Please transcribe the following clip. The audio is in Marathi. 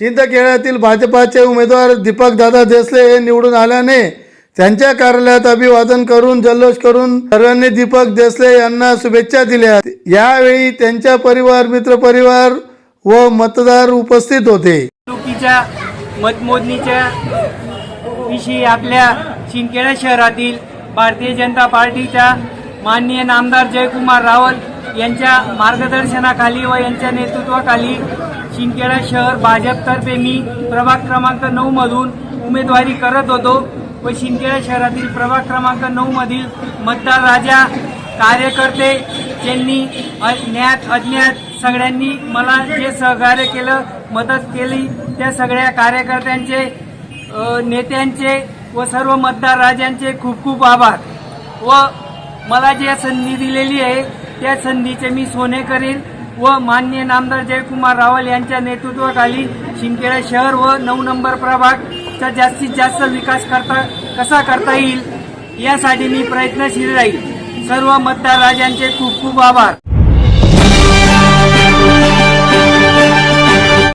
शिंदखेड्यातील भाजपाचे उमेदवार दीपकदादा देसले हे निवडून आल्याने त्यांच्या कार्यालयात अभिवादन करून जल्लोष करून सर्वांनी दीपक देसले यांना शुभेच्छा दिल्या. यावेळी त्यांच्या परिवार मित्रपरिवार व मतदार उपस्थित होते. निवडणुकीच्या मतमोजणीच्या विषयी आपल्या शिंदखेडा शहरातील भारतीय जनता पार्टीच्या माननीय नामदार जयकुमार रावल यांच्या मार्गदर्शनाखाली व यांच्या नेतृत्वाखाली शिंदखेडा शहर भाजपतर्फे मी प्रभाग क्रमांक नऊ मधून उमेदवारी करत होतो. व शिंदखेडा शहरातील प्रभाग क्रमांक नऊ मधील मतदार राजा कार्यकर्ते ज्यांनी ज्ञात अज्ञात सगळ्यांनी मला जे सहकार्य केलं मदत केली त्या सगळ्या कार्यकर्त्यांचे नेत्यांचे व सर्व मतदार राजांचे खूप खूप आभार. व मला जी संधी दिलेली आहे त्या संधीचे मी सोने करीन. व मान्य नामदार जयकुमार रावल यांच्या नेतृत्वाखाली शिंदखेडा शहर व नऊ नंबर प्रभागचा जास्तीत जास्त विकास करता कसा करता येईल? यासाठी मी प्रयत्नशील राहील. सर्व मतदार राजांचे खूप खूप आभार.